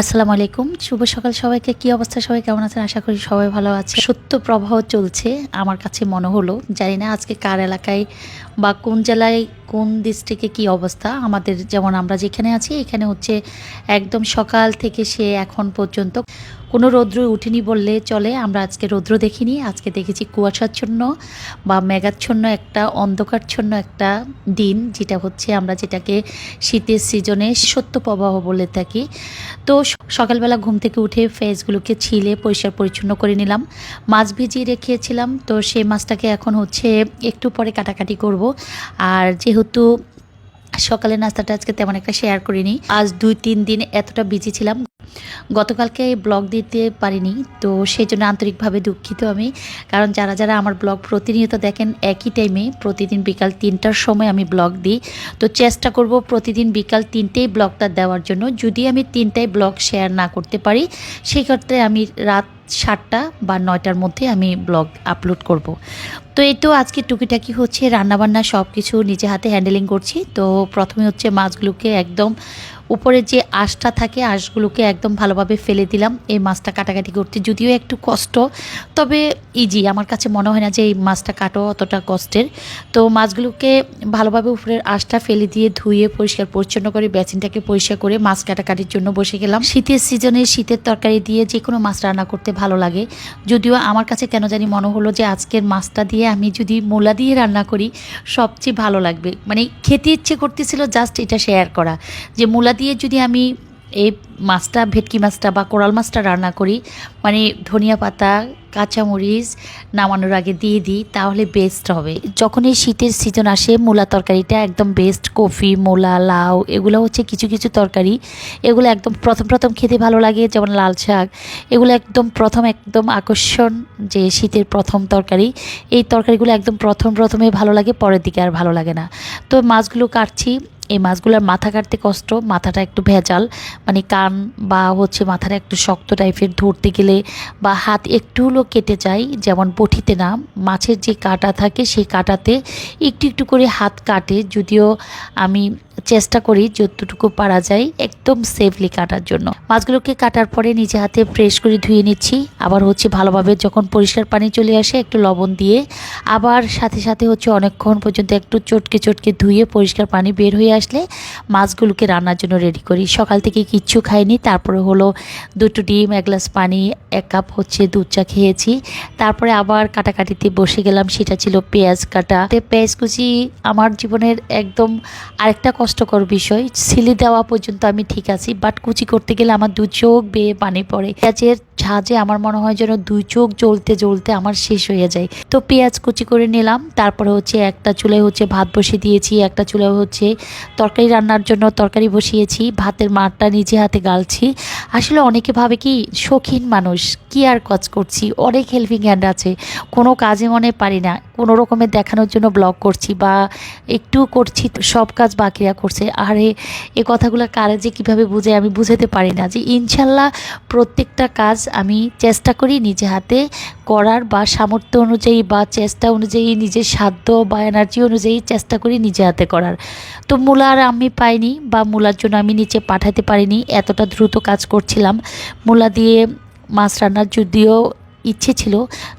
আসসালামু আলাইকুম। শুভ সকাল সবাইকে। কি অবস্থা? সবাই কেমন আছেন? আশা করি সবাই ভালো আছে সত্য প্রবাহ চলছে। আমার কাছে মনে হলো, জানি না আজকে কার এলাকায় বা কোন জেলায় কোন ডিস্ট্রিক্টে কি অবস্থা? আমাদের যেমন আমরা যেখানে আছি, এখানে হচ্ছে একদম সকাল থেকে সে এখন পর্যন্ত কোনো রৌদ্র উঠেনি বললে চলে। আমরা আজকে রৌদ্র দেখিনি। আজকে দেখেছি কুয়াশাচ্ছন্ন বা মেঘাচ্ছন্ন একটা, অন্ধকারচ্ছন্ন একটা দিন, যেটা হচ্ছে আমরা যেটাকে শীতের সিজনে সত্য প্রবাহ বলে থাকি। তো সকালবেলা ঘুম থেকে উঠে ফেসগুলোকে ছিলে পরিষ্কার পরিচ্ছন্ন করে নিলাম। মাছ ভিজিয়ে রেখেছিলাম। তো সেই মাছটাকে এখন হচ্ছে একটু পরে কাটাকাটি করব। আর যেহেতু সকালের নাস্তাটা আজকে তেমন একটা শেয়ার করিনি, আজ দুই তিন দিন এতটা বিজি ছিলাম। গতকালকে ব্লগ দিতে পারিনি, তো সেই জন্য আন্তরিকভাবে দুঃখিত আমি। কারণ যারা যারা আমার ব্লগ প্রতিনিয়ত দেখেন একই টাইমে প্রতিদিন বিকাল তিনটার সময় আমি ব্লগ দিই। তো চেষ্টা করব প্রতিদিন বিকাল তিনটেই ব্লগটা দেওয়ার জন্য। যদি আমি তিনটায় ব্লগ শেয়ার না করতে পারি, সেই ক্ষেত্রে আমি রাত সাতটা বা নয়টার মধ্যে আমি ব্লগ আপলোড করব। তো এই তো আজকে টুকিটাকি হচ্ছে, রান্নাবান্না সব কিছু নিজে হাতে হ্যান্ডেলিং করছি। তো প্রথমে হচ্ছে মাছগুলোকে একদম উপরে যে আঁশটা থাকে, আঁশগুলোকে একদম ভালোভাবে ফেলে দিলাম। এই মাছটা কাটাকাটি করতে যদিও একটু কষ্ট, তবে ইজি আমার কাছে মনে হয় না যে এই মাছটা কাটো অতটা কষ্টের। তো মাছগুলোকে ভালোভাবে উপরের আঁশটা ফেলে দিয়ে ধুয়ে পরিষ্কার পরিচ্ছন্ন করে বেসিনটাকে পরিষ্কার করে মাছ কাটাকাটির জন্য বসে গেলাম। শীতের সিজনে শীতের তরকারি দিয়ে যে কোনো মাছ রান্না করতে ভালো লাগে। যদিও আমার কাছে কেন জানি মনে হলো যে আজকের মাছটা দিয়ে আমি যদি মোলা দিয়ে রান্না করি, সবচেয়ে ভালো লাগবে। মানে খেতে ইচ্ছে করতেছিল জাস্ট এটা শেয়ার করা। যে মোলা দিয়ে যদি আমি এই মাছটা, ভেটকি মাছটা বা কোরাল মাছটা রান্না করি মানে ধনিয়া পাতা কাঁচামরিচ নামানোর আগে দিয়ে দিই, তাহলে বেস্ট হবে। যখন এই শীতের সিজন আসে, মূলা তরকারিটা একদম বেস্ট কফি, মূলা, লাউ, এগুলো হচ্ছে কিছু কিছু তরকারি। এগুলো একদম প্রথম প্রথম খেতে ভালো লাগে, যেমন লাল শাক। এগুলো একদম প্রথম একদম আকর্ষণ যে শীতের প্রথম তরকারি। এই তরকারিগুলো একদম প্রথম প্রথমে ভালো লাগে, পরের দিকে আর ভালো লাগে না। তো মাছগুলো কাটছি। এই মাছগুলোর মাথা কাটতে কষ্ট, মাথাটা একটু ভেজাল। মানে কান বা হচ্ছে মাথাটা একটু শক্ত টাইপের ধরতে গেলে বা হাত একটু হলো কেটে যায়, যেমন বটিতে না, মাছের যে কাঁটা থাকে সেই কাঁটাতে একটু একটু করে হাত কাটে, যদিও আমি চেষ্টা করি যতটুকু পারা যায় একদম সেফলি কাটার জন্য। মাছগুলোকে কাটার পরে নিজে হাতে ফ্রেশ করে ধুয়ে নিচ্ছি। আবার হচ্ছে ভালোভাবে যখন পরিষ্কার পানি চলে আসে একটু লবণ দিয়ে, আবার সাথে সাথে হচ্ছে অনেকক্ষণ পর্যন্ত একটু চটকে চটকে ধুয়ে পরিষ্কার পানি বের হয়ে আসলে মাছগুলোকে রান্নার জন্য রেডি করি। সকাল থেকে কিচ্ছু খাইনি, তারপরে হলো দুটো ডিম, এক গ্লাস পানি, এক কাপ হচ্ছে দুধ চা খেয়েছি। তারপরে আবার কাটাকাটিতে বসে গেলাম, সেটা ছিল পেঁয়াজ কাটা। পেঁয়াজ কুচি আমার জীবনের একদম আরেকটা কষ্টকর বিষয়। সিলি দেওয়া পর্যন্ত আমি ঠিক আছি বাট কুচি করতে গেলে আমার দু চোখ বেয়ে পানি পড়ে। পেঁয়াজের ঝাঁজে আমার মনে হয় যেন দুই চোখ জ্বলতে জ্বলতে আমার শেষ হয়ে যায়। তো পেঁয়াজ কুচি করে নিলাম, তারপরে হচ্ছে একটা চুলায় হচ্ছে ভাত বসিয়ে দিয়েছি, একটা চুলায় হচ্ছে তরকারি রান্নার জন্য তরকারি বসিয়েছি, ভাতের মাঠটা নিজে হাতে গালছি। আসলে অনেকে ভাবে কি, শৌখিন মানুষ, কি আর কাজ করছি? অনেক হেল্পিং হ্যান্ড আছে, কোনো কাজে মনে পারি না। কোনো রকমের দেখানোর জন্য ব্লগ করছি বা একটু করছি, সব কাজ বাকিরা করছে। আরে, এ কথাগুলো কারে যে কীভাবে বুঝে আমি বুঝাতে পারি না যে ইনশাল্লাহ প্রত্যেকটা কাজ আমি চেষ্টা করি নিজে হাতে করার বা সামর্থ্য অনুযায়ী বা চেষ্টা অনুযায়ী নিজের সাধ্য বা এনার্জি অনুযায়ী চেষ্টা করি নিজে হাতে করার। তো মূলার আমি পাইনি বা মূলার জন্য আমি নিচে পাঠাতে পারিনি, এতটা দ্রুত কাজ করছিলাম। মূলা দিয়ে মাছ রান্নার যদিও ইচ্ছে ছিল,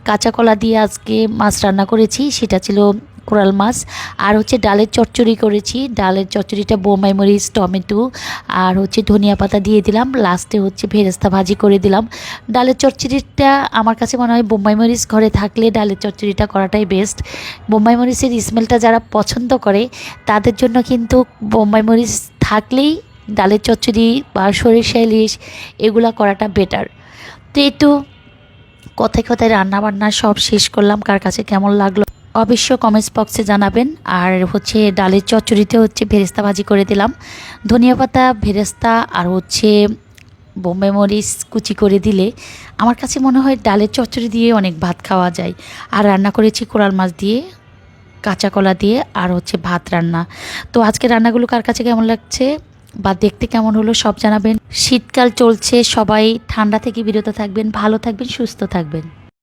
কাঁচা কলা দিয়ে আজকে মাছ রান্না করেছি, সেটা ছিল কোরাল মাছ। আর হচ্ছে ডালের চচ্চড়ি করেছি। ডালের চচ্চড়িটা বোম্বাই মরিচ, টমেটো আর হচ্ছে ধনিয়া পাতা দিয়ে দিলাম। লাস্টে হচ্ছে ভেরেস্তা ভাজি করে দিলাম। ডালের চচ্চড়িটা আমার কাছে মনে হয় বোম্বাই মরিচ ঘরে থাকলে ডালের চচ্চড়িটা করাটাই বেস্ট বোম্বাই মরিচের স্মেলটা যারা পছন্দ করে, তাদের জন্য কিন্তু বোম্বাই মরিচ থাকলেই ডালের চচ্চড়ি বা সরিষা ইলিশ এগুলা করাটা বেটার তো এই তো, কথায় কথায় রান্না বান্না সব শেষ করলাম। কার কাছে কেমন লাগল? অবশ্য কমেন্টস বক্সে জানাবেন। আর হচ্ছে ডালের চচ্চড়িতে হচ্ছে ভেরেস্তা ভাজি করে দিলাম। ধনিয়া পাতা, ভেরেস্তা আর হচ্ছে বোম্বে মরিচ কুচি করে দিলে আমার কাছে মনে হয় ডালের চচ্চড়ি দিয়ে অনেক ভাত খাওয়া যায়। আর রান্না করেছি কোরাল মাছ দিয়ে, কাঁচা কলা দিয়ে আর হচ্ছে ভাত রান্না। তো আজকে রান্নাগুলো কার কাছে কেমন লাগছে বা দেখতে কেমন হলো সব জানাবেন। শীতকাল চলছে, সবাই ঠান্ডা থেকে বিরত থাকবেন, ভালো থাকবেন, সুস্থ থাকবেন।